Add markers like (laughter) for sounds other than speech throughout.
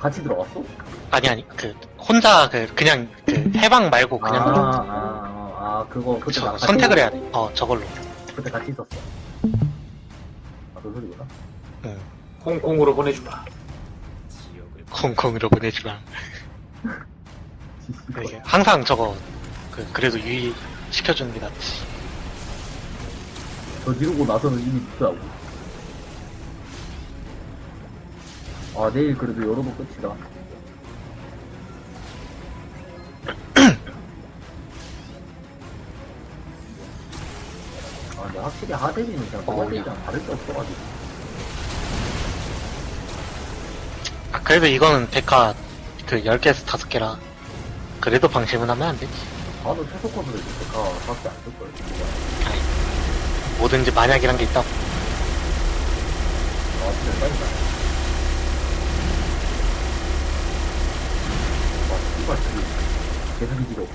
같이 들어갔어? 아니 아니 그 혼자 그 그냥 그 해방 말고 아, 그냥 아, 아, 아, 그거 그때 저, 나 같이 선택을 해야 돼. 어 저걸로. 그때 같이 있었어. 아, 그 소리구나. 응. 홍콩으로 보내주마. 홍콩으로 보내주라. (laughs) 이게 항상 저거 그 그래도 유의 시켜주는 게 낫지. 저 지르고 나서는 이미 늦더라고. 아, 내일 그래도 열어도 끝이다. 아, 근데 확실히 그냥 어, 노말대리랑 다를 게 없어가지고. 아 그래도 이거는 데카 그 10개에서 5개라 그래도 방심은 하면 안 되지. 나도 최소 코드를 이렇게 밖에 안 쓸걸. 아니, 뭐든지 만약이란 게 있다고. 아, 진짜 빨리다. 와, 씨발, 저기, 계속 이기로.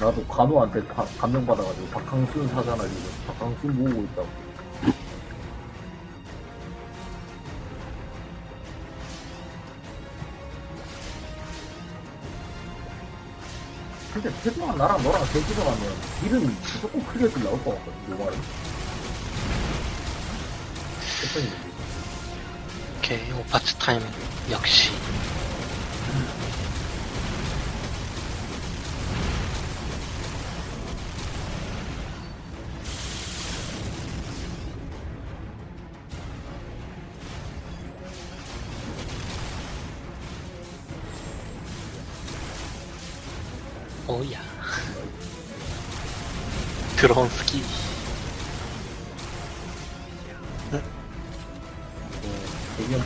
나도 간호한테 가- 감명받아가지고 박항순 사잖아 지금. 박항순 모으고 있다고. 근데 태동아 나랑 너랑 대지로 가면 길은 조금 크게 좀 나올 것 같거든 노말은 패턴이 오케이 오파츠 타임 역시. 오야. (laughs) 드론 스키.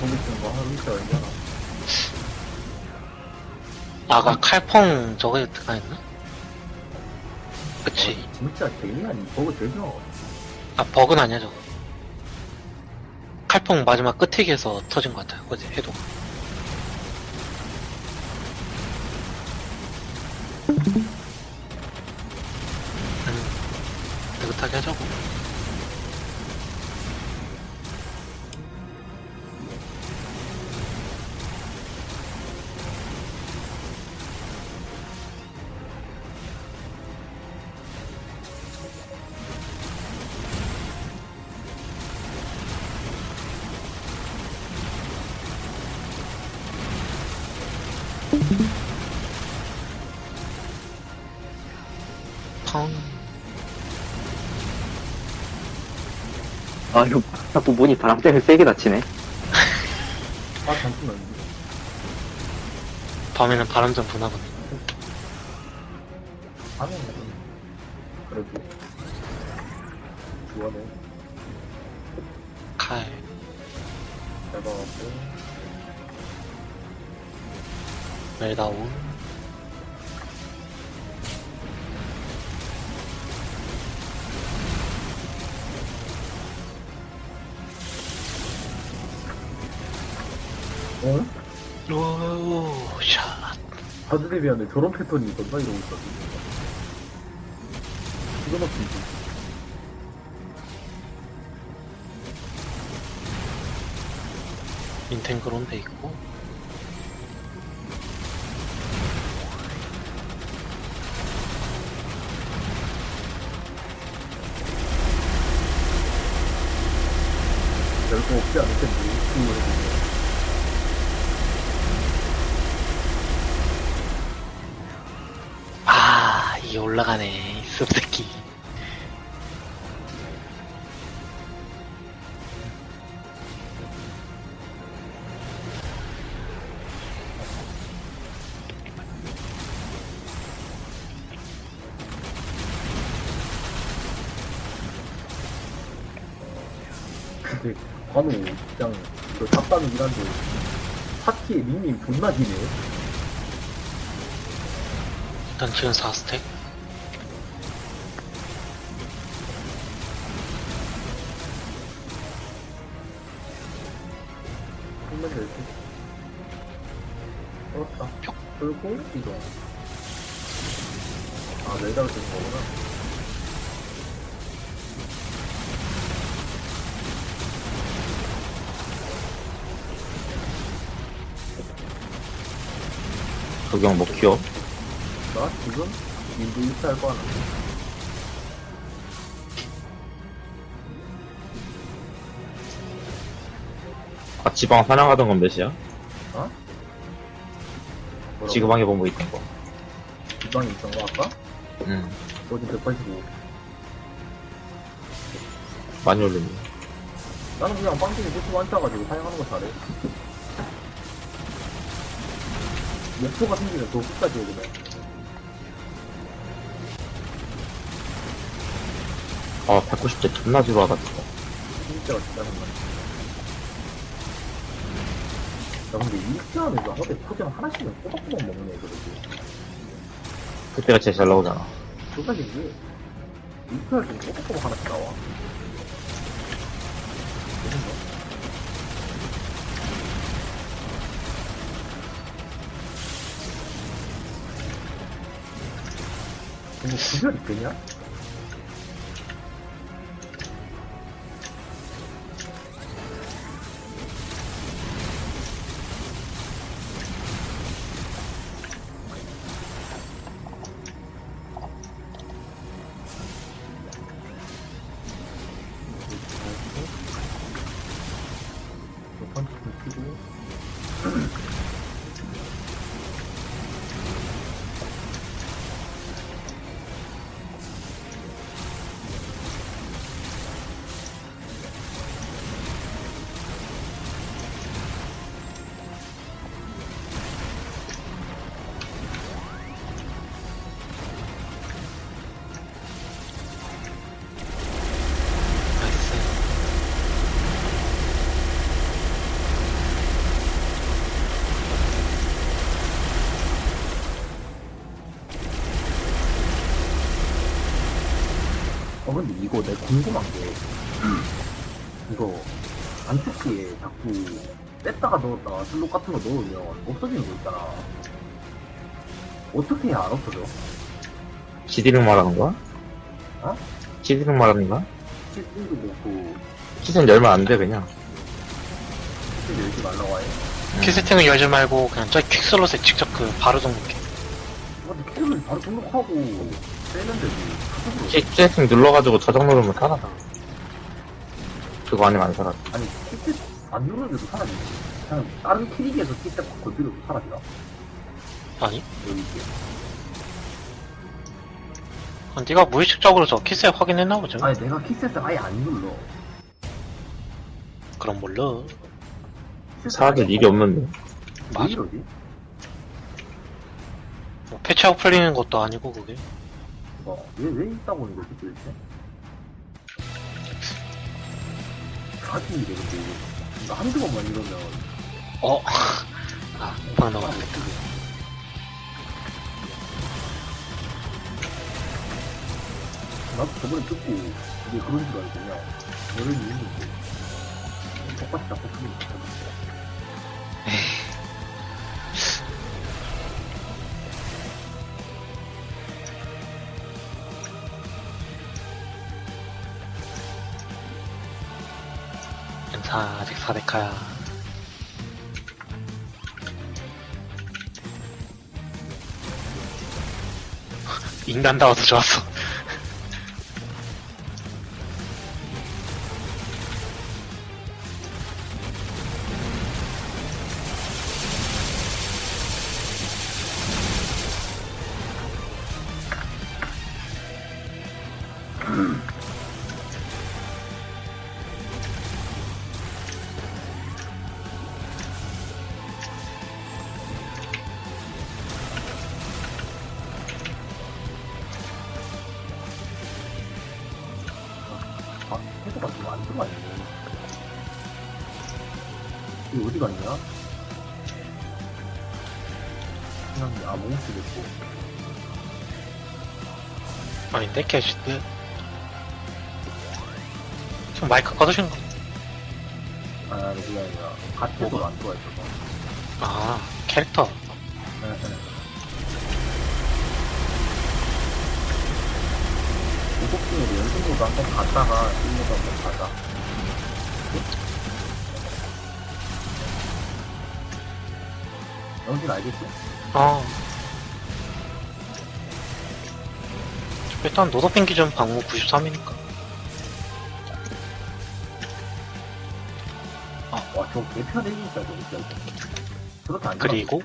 있는 거 하루 이틀 알잖아 아까 칼퐁 저거 들어가있나? 그치. 어, 진짜 개이 아니 버그 좋아 아, 버그는 아니야, 저거. 칼퐁 마지막 끝에기에서 터진 것 같아요, 어제 해도. 펑. 아, 이거 자꾸 문이 바람 때문에 세게 닫히네. (laughs) 아 잠시만 밤에는 바람 좀 부나 보네. 하면 좀 그래도 좋아네 칼. 잘 봐갖고 멜다운. 어? 오, 샷. 하드 데뷔하는데 저런 패턴이 있었나 이러고 있었는데 이거 막힌지 인텐그론데 있고. 없지 않을 텐데. 아, 이 올라가네. 이 습새끼. 근데 관우 그냥 그 답답은 일한데 파티에 닉님 존나 기네. 일단 지금 4스택. 한번 이렇게 그렇다. 그리고 이거. 아 레다를 쓰는 거구나 도경 뭐 키워? 나 지금 민주 입사할 거 하나. 아, 지방 사냥하던 건 몇이야? 어? 뭐라고? 지금 방에 본거 있던 거. 지방에 있던 거 아까? 응. 어디 185. 많이 올렸네. 나는 그냥 빵집에 보트 앉아가지고 사용하는 거 잘해. 목표가 생기면 더 끝까지 오거든. 아, 190대 존나 지루하다, 진짜. 진짜 진짜 정말. 야 근데 이스라엘에서 허대 포장 하나씩은 꼬박꼬박 먹네 그러지. 그때가 제일 잘 나오잖아. 그까지 왜 이스라엘에서 꼬박꼬박 하나씩 나와? 근데 구별이 되냐? 이거 내가 궁금한 게 이거 안쪽에 자꾸 뺐다가 넣었다가 슬롯 같은 거 넣으면 없어지는 거 있잖아 어떻게 해야 안 없어져? 시디링 말하는 거야? 어? 시디링 말하는 거야? 시즌도 그렇고 시즌 열면 안 돼, 그냥. 시즌 열지 말라고 해 키세팅을 열지 말고 그냥 저기 퀵슬롯에 직접 그 바로 등록해. 근데 키를 바로 등록하고 빼는데 뭐 시, 세팅 눌러가지고 저장 누르면 살아나. 그거 아니면 안 살아. 아니 키셋 안 누르는데도 사라지네 그냥 다른 키리기에서 키셋 확 걸비려도 사라지나? 아니? 여기 있게 아, 네가 무의식적으로 저 키세 확인했나 보죠. 아니 내가 키셋을 아예 안 눌러 그럼 몰라. 사라질 일이 없는데. 왜 맞아. 이러지? 뭐 패치하고 풀리는 것도 아니고 그게. 어, 왜, 왜 있다고 하는 거지, 도대체? 사진이 되는데, 이거 한두 번만 이러면, 어. 아, 방 넘어갔겠다. 나도 저번에 듣고, 이게 그런 줄 알고, 그냥, 너를 믿는데, 똑같이 잡고 틀리는 거 연사 아직 4대카야. (laughs) 인간다워서 좋았어. 아닌데, 캐시드. 지금 마이크 꺼두신 거. 아, 아니, 그게 아니라, 갓헤드가 안 있어서. 아, 캐릭터. 네, 네. 오복중에도 연습모드 한번 갔다가 일모드 한번 가자. 영진 알겠지? 어, 일단 노도핑 기준 방무 93이니까. 와, 저 개편해 진짜 저거 안 그리고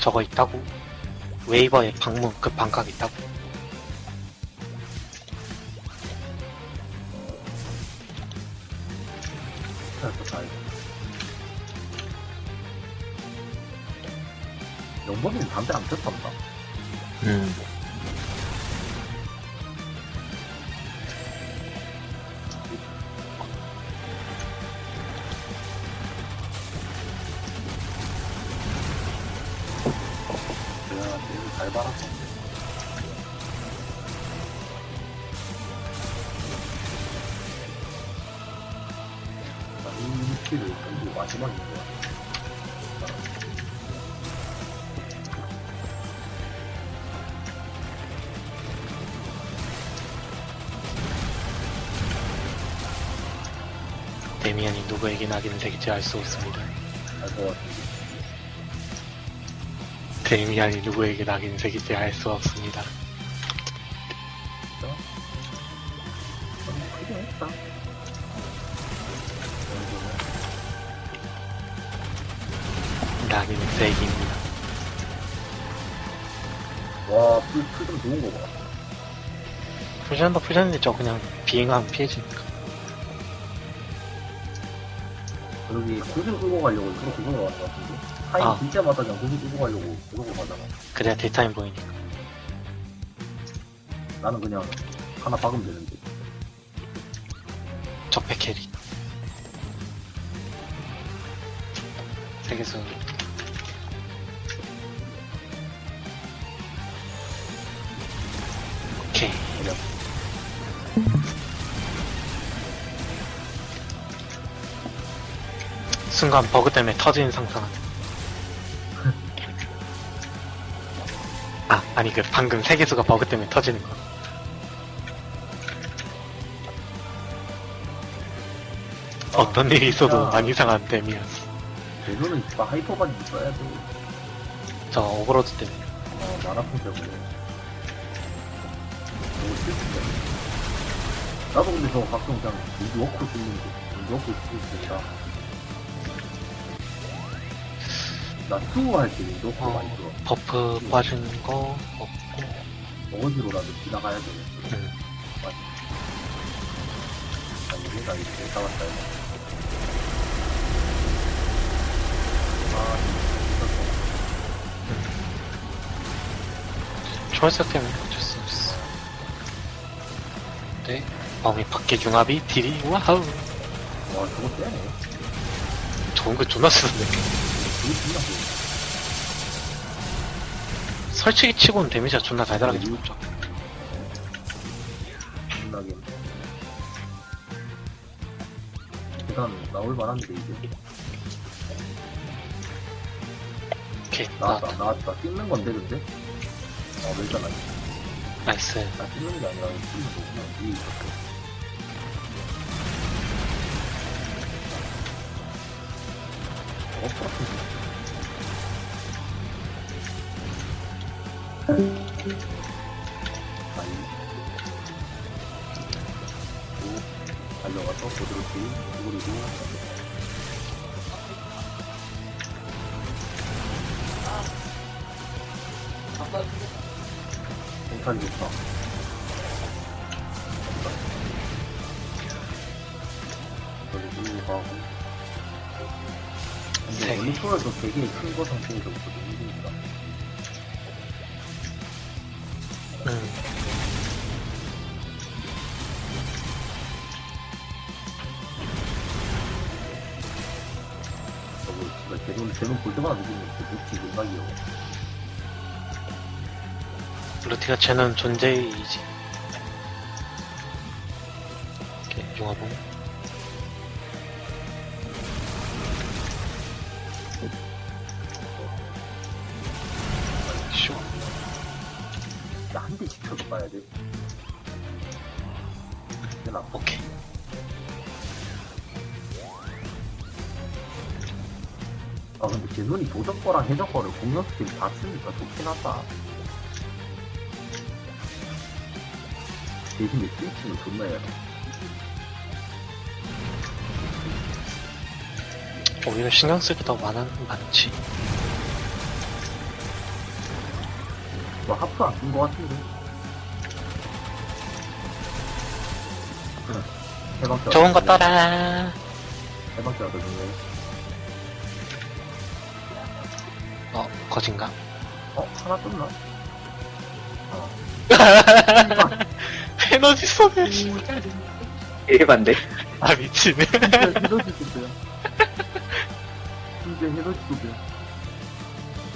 저거 있다고. 웨이버에 방무 그 반각 있다고. 잘 받았어. 자, 이 위치를 전부 마지막인 거야. 데미안이 누구에게 낙인 색일지 알 수 없습니다. 알것 같은데. 데미안이 누구에게 낙인 색일지 알 수 없습니다. 진짜? 너무 크게 했다. 낙인 색입니다. 와, 풀, 풀좀 좋은 거 봐. 푸전인데 저 그냥 비행하면 피해지니까. 여기 구슬 끌고 가려고 그거 그거 왔것 같은데. 타임 아. 진짜 맞다 그냥 구슬 끌고 가려고 그러고 가잖아. 그래야 데이타임 보이니까. 나는 그냥 하나 박으면 되는데. 적배 캐리. 세계수. 오케이. 그냥 순간 버그 때문에 터지는 상상은. 아, 아니 그 방금 세계수가 버그 때문에 터지는 거. 어떤 일이 있어도 야. 안 이상한. 대표는 진짜 하이퍼만 있어야 돼. 저 오버로드 때문에. 어, 마라톤 때문에. 너무 슬프다. 나도 근데 저거 가끔 그냥 쓰는데, 루드워크 쓰는 게 아니 나 수호 할때 루드워크 어. 많이 들어. 버프 빠진 거 없고. 어거지로라도 지나가야 되는. 음. 아, 얘가 이렇게 나왔다, 이거. 아, 초월색 때문에 어쩔 수 없어. 네. 범위 밖에 융합이 딜이 와우. 와, 저거 세네. 좋은 거 존나 쓰는데. 중요한 거. 설치기 치고는 데미지가 존나 달달하게 죽었죠. 겁나게. 일단 나올 만한데 이제 오케이. 나왔다 나왔다. 나왔다 찍는 건데 근데 어 일단 아니 나이스. 나 찍는 게 아니라 찍는 거구나 위에 있었어 어 달려가서 부드럽게 그리고 괜찮이 좋다. 그리고 가고. 근데 프로에서 되게 큰거 상태에서부터 좀 힘드니까. 눈치 존나 귀여워. 루티가 쟤는 존재이지. 오케이. 융합봉. 나한 대씩 쳐서 봐야 돼. 되나? 오케이. 아 근데 제 눈이 도적 거랑 해적 거를 공격 스킬 다 쓰니까 좋긴 하다. 대신에 스위치는 존나 해야 오히려 신경 쓸게 더 많은, 많지. 뭐 하프 안쓴거 같은데 응. 해방자 좋은 거 따라. 해방자가 더 중요해 어, 거진가? 어? 하나 떴나? 어 (laughs) 에너지 소멸. 일반데? 아, 미치네. 진짜 헤더지 소드야 진짜 헤더지 소드야